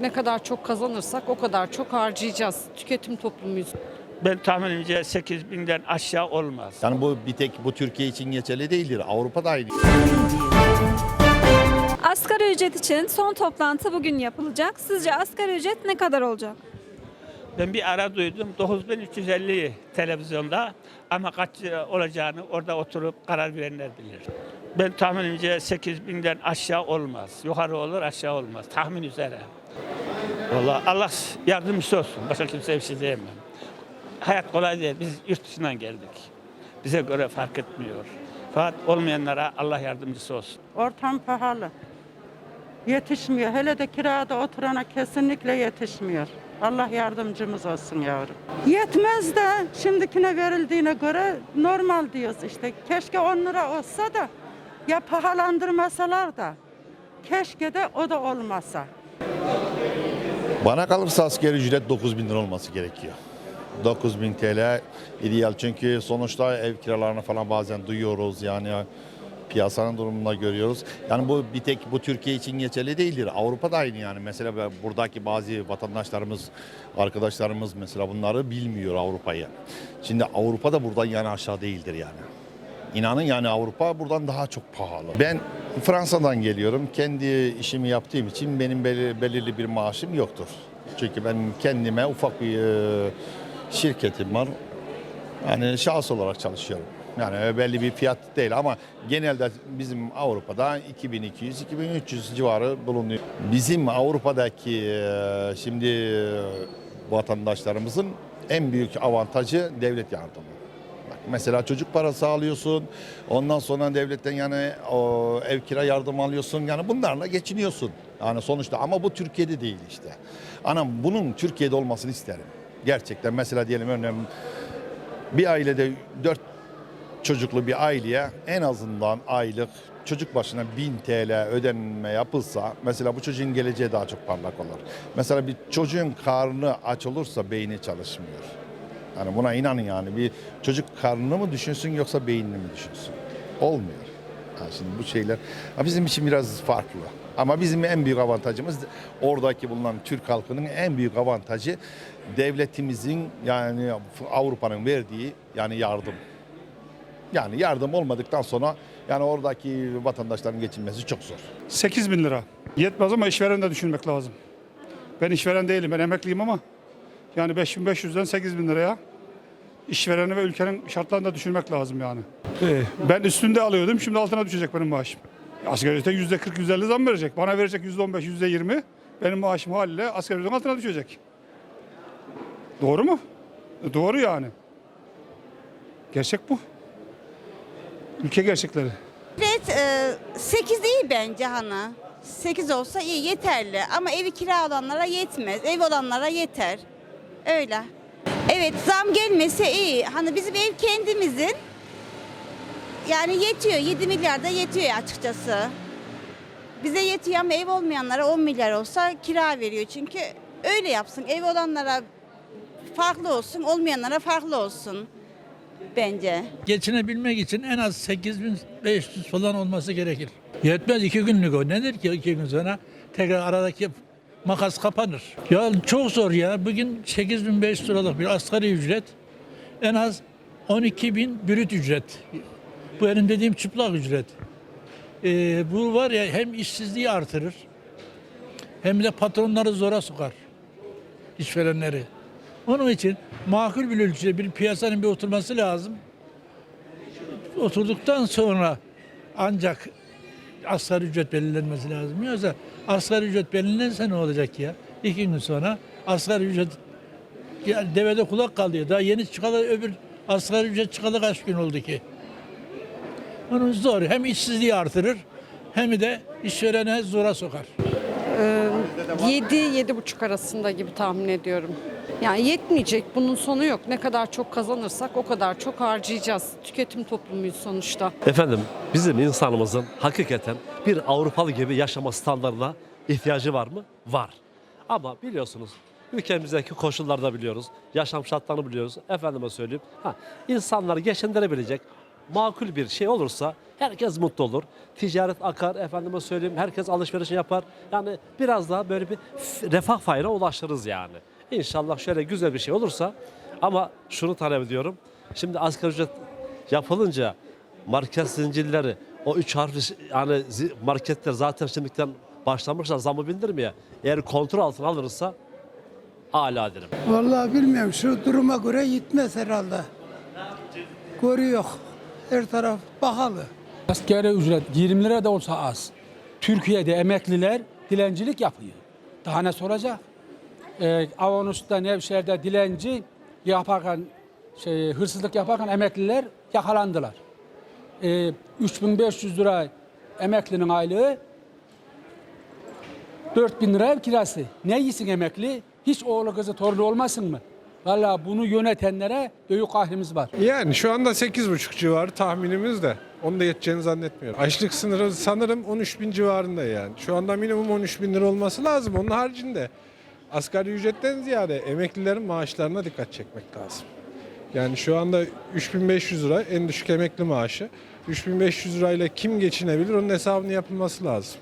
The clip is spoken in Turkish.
Ne kadar çok kazanırsak o kadar çok harcayacağız. Tüketim toplumuyuz. Ben tahminimce 8 binden aşağı olmaz. Yani bu bir tek bu Türkiye için geçerli değildir. Avrupa'da aynı. Asgari ücret için son toplantı bugün yapılacak. Sizce asgari ücret ne kadar olacak? Ben bir ara duydum 9350 televizyonda ama kaç lira olacağını orada oturup karar verenler bilir. Ben tahminimce 8 binden aşağı olmaz. Yukarı olur aşağı olmaz. Tahmin üzere. Vallahi Allah yardımcısı olsun. Başka kimseye bir şey diyemem. Hayat kolay değil. Biz yurt dışından geldik. Bize göre fark etmiyor. Fakat olmayanlara Allah yardımcısı olsun. Ortam pahalı. Yetişmiyor. Hele de kirada oturana kesinlikle yetişmiyor. Allah yardımcımız olsun yavrum. Yetmez de şimdikine verildiğine göre normal diyoruz işte. Keşke 10 lira olsa da ya pahalandırmasalar da keşke de o da olmasa. Bana kalırsa asgari ücret 9 bin lira olması gerekiyor. 9 bin TL ideal çünkü sonuçta ev kiralarını falan bazen duyuyoruz yani piyasanın durumunda görüyoruz. Yani bu bir tek bu Türkiye için geçerli değildir. Avrupa'da aynı yani. Mesela buradaki bazı vatandaşlarımız, arkadaşlarımız mesela bunları bilmiyor Avrupa'yı. Şimdi Avrupa'da buradan yani aşağı değildir yani. İnanın yani Avrupa buradan daha çok pahalı. Ben Fransa'dan geliyorum. Kendi işimi yaptığım için benim beli- belirli bir maaşım yoktur. Çünkü ben kendime ufak bir e, şirketim var. Yani şahıs olarak çalışıyorum. Yani belli bir fiyat değil ama genelde bizim Avrupa'da 2200-2300 civarı bulunuyor. Bizim Avrupa'daki e, şimdi e, vatandaşlarımızın en büyük avantajı devlet yardımı. Mesela çocuk parası alıyorsun. Ondan sonra devletten yani o ev kira yardım alıyorsun. Yani bunlarla geçiniyorsun. Yani sonuçta ama bu Türkiye'de değil işte. Anam bunun Türkiye'de olmasını isterim. Gerçekten mesela diyelim örneğin bir ailede dört çocuklu bir aileye en azından aylık çocuk başına 1000 TL ödenme yapılsa mesela bu çocuğun geleceği daha çok parlak olur. Mesela bir çocuğun karnı aç olursa beyni çalışmıyor. Yani buna inanın yani bir çocuk karnını mı düşünsün yoksa beynini mi düşünsün? Olmuyor. Ha şimdi bu şeyler bizim için biraz farklı. Ama bizim en büyük avantajımız oradaki bulunan Türk halkının en büyük avantajı devletimizin yani Avrupa'nın verdiği yani yardım. Yani yardım olmadıktan sonra yani oradaki vatandaşların geçinmesi çok zor. 8 bin lira. Yetmez ama işveren de düşünmek lazım. Ben işveren değilim, ben emekliyim ama yani 5500'den 8 bin liraya işvereni ve ülkenin şartlarını da düşünmek lazım yani. Ee, ben üstünde alıyordum, şimdi altına düşecek benim maaşım. Asgari ücrete yüzde 40, yüzde 50 zam verecek. Bana verecek yüzde 15, yüzde 20. Benim maaşım haliyle asgari ücretin altına düşecek. Doğru mu? E, Doğru yani. Gerçek bu. Ülke gerçekleri. Evet, e, 8 iyi bence Hana. 8 olsa iyi, yeterli. Ama evi kira olanlara yetmez. Ev olanlara yeter. Öyle. Evet, zam gelmese iyi. Hani bizim ev kendimizin. Yani yetiyor. 7 milyar da yetiyor açıkçası. Bize yetiyor ama ev olmayanlara 10 milyar olsa kira veriyor. Çünkü öyle yapsın. Ev olanlara farklı olsun, olmayanlara farklı olsun. Bence. geçinebilmek için en az 8500 falan olması gerekir. Yetmez iki günlük o. Nedir ki iki gün sonra tekrar aradaki makas kapanır. Ya çok zor ya. Bugün 8500 liralık bir asgari ücret en az 12 bin brüt ücret. Bu benim dediğim çıplak ücret. Ee, bu var ya hem işsizliği artırır hem de patronları zora sokar. işverenleri. Onun için makul bir ölçüde bir piyasanın bir oturması lazım. Oturduktan sonra ancak asgari ücret belirlenmesi lazım. Yoksa asgari ücret belirlenirse ne olacak ya? İki gün sonra asgari ücret yani devede kulak kalıyor. Daha yeni çıkalı öbür asgari ücret çıkalı kaç gün oldu ki? Onun zor. Hem işsizliği artırır hem de işverene zora sokar. 7-7,5 arasında gibi tahmin ediyorum. Yani yetmeyecek. Bunun sonu yok. Ne kadar çok kazanırsak o kadar çok harcayacağız. Tüketim toplumuyuz sonuçta. Efendim bizim insanımızın hakikaten bir Avrupalı gibi yaşama standartına ihtiyacı var mı? Var. Ama biliyorsunuz ülkemizdeki koşulları da biliyoruz. Yaşam şartlarını biliyoruz. Efendime söyleyeyim. Ha, insanları geçindirebilecek makul bir şey olursa herkes mutlu olur. Ticaret akar, efendime söyleyeyim herkes alışverişini yapar. Yani biraz daha böyle bir refah fayına ulaşırız yani. İnşallah şöyle güzel bir şey olursa ama şunu talep ediyorum. Şimdi asgari ücret yapılınca market zincirleri o üç harfli yani marketler zaten şimdiden başlamışlar zamı bindirmeye. Eğer kontrol altına alınırsa hala derim. Vallahi bilmiyorum şu duruma göre gitmez herhalde. Görüyor. Her taraf pahalı. Asgari ücret 20 lira da olsa az. Türkiye'de emekliler dilencilik yapıyor. Daha ne soracak? Ee, Avanos'ta, Nevşehir'de dilenci yaparken, şey, hırsızlık yaparken emekliler yakalandılar. Ee, 3500 lira emeklinin aylığı 4000 lira ev kirası. Ne yiyin emekli? Hiç oğlu kızı torunu olmasın mı? Valla bunu yönetenlere büyük kahrimiz var. Yani şu anda 8,5 civarı tahminimiz de. Onu da yeteceğini zannetmiyorum. Açlık sınırı sanırım 13 bin civarında yani. Şu anda minimum 13 bin lira olması lazım. Onun haricinde asgari ücretten ziyade emeklilerin maaşlarına dikkat çekmek lazım. Yani şu anda 3500 lira en düşük emekli maaşı. 3500 lirayla kim geçinebilir onun hesabını yapılması lazım.